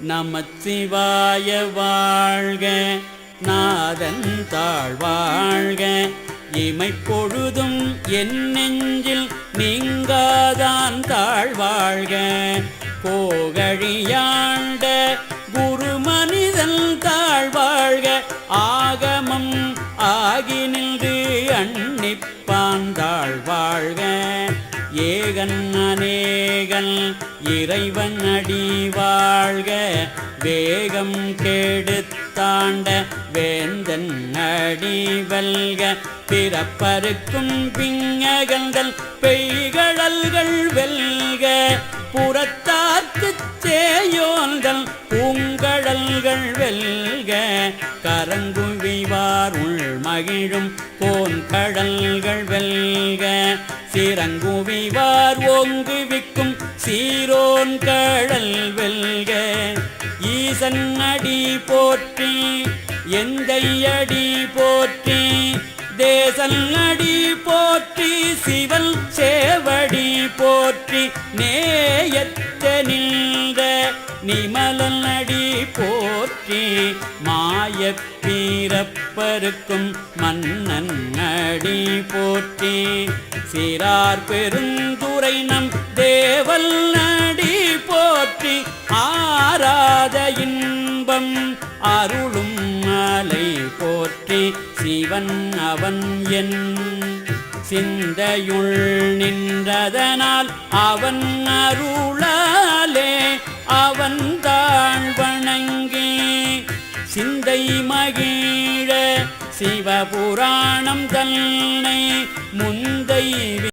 நமச்சிவாய வாழ்க நாதன் தாழ்வாழ்க இமை பொழுதும் என் நெஞ்சில் நீங்காதான் தாழ்வாழ்க போகழியாண்ட குரு மனிதன் தாழ்வாழ்க ஆகமம் ஆகி நின்று அன்னிப்பாந்தாள் ஏகன் அநேகன் இறைவன் அடி வாழ்க வேகம் கெடுத்தாண்ட வேந்தன் அடி வெல்க. பிறப்பருக்கும் பிங்ககங்கள் பெய்கழல்கள் வெல்க. புறத்தார்க்குச் சேயோன்கள் பூங்கடல்கள் வெல்க. கரங்குவிவார் உள் மகிழும் போன் கடல்கள் வெல்க. சிறங்குவிவார். ஓங்குவிக்கும் சீரோன் கடல் வெல்க. ஈசன் அடி போற்றி எந்தை அடி போற்றி தேசல் அடி போற்றி சிவன் சேவடி போற்றி நேயத்த நின்ற நிமலன் அடி போற்றி மாயப் பீரப்பருக்கும் மன்னன் அடி போற்றி. சீரார் பெருந்துரை நம் தேவல் நடி போற்றி ஆராத இன்பம் அருளும் மலை போற்றி சிவன் அவன் என் சிந்தையுள் நின்றதனால் அவன் அருளாலே அவன் தாழ் வணங்கி சிந்தை மகிழ சிவபுராணம் தன்னை முந்தை